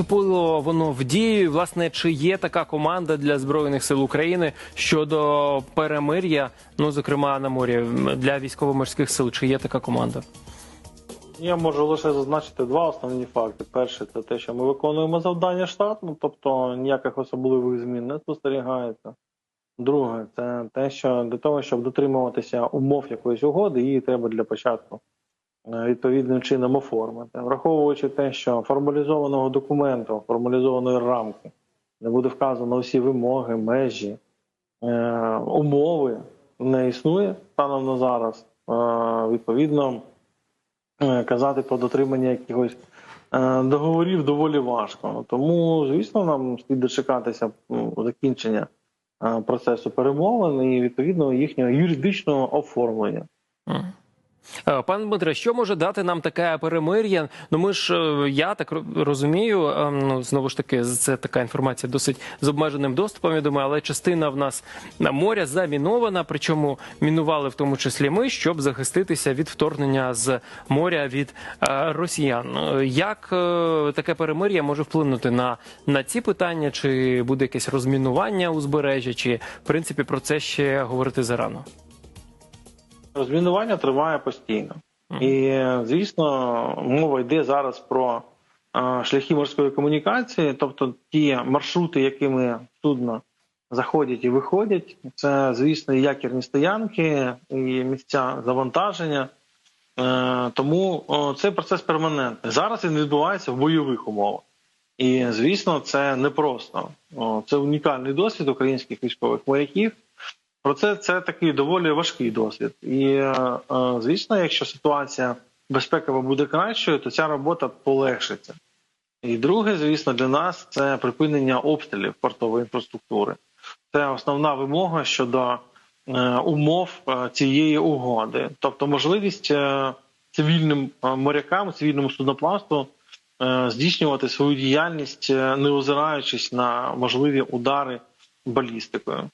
вступило воно в дію? Власне, чи є така команда для збройних сил України щодо перемир'я? Ну зокрема на морі для військово-морських сил? Чи є така команда? Я можу лише зазначити два основні факти. Перше, це те, що ми виконуємо завдання штатно, тобто ніяких особливих змін не спостерігається. Друге, це те, що для того, щоб дотримуватися умов якоїсь угоди, її треба для початку відповідним чином оформити. Враховуючи те, що формалізованого документу, формалізованої рамки, де буде вказано всі вимоги, межі, е, умови не існує станом на зараз. Е, відповідно, е, казати про дотримання якихось е, договорів доволі важко. Тому, звісно, нам слід дочекатися закінчення е, процесу перемовин і відповідно їхнього юридичного оформлення. Е, Пане Дмитре, що може дати нам таке перемир'я? Ну ми ж е, я так розумію. е, Ну знову ж таки, це така інформація досить з обмеженим доступом. Я думаю, але частина в нас на моря замінована. Причому мінували в тому числі ми, щоб захиститися від вторгнення з моря від е, росіян. Як таке перемир'я може вплинути на, на ці питання? Чи буде якесь розмінування узбережжя? Чи в принципі про це ще говорити зарано? Розмінування триває постійно. І, звісно, мова йде зараз про е, шляхи морської комунікації, тобто ті маршрути, якими судна заходять і виходять. Це, звісно, і якірні стоянки, і місця завантаження. Е, Тому цей процес перманентний. Зараз він відбувається в бойових умовах. І, звісно, це непросто. Це унікальний досвід українських військових моряків. Проте це це такий доволі важкий досвід. І е, е, звісно, якщо ситуація безпекова буде кращою, то ця робота полегшиться. І друге, звісно, для нас це припинення обстрілів портової інфраструктури. Це основна вимога щодо е, умов цієї угоди, тобто можливість цивільним морякам, цивільному судноплавству здійснювати свою діяльність, не озираючись на можливі удари балістикою.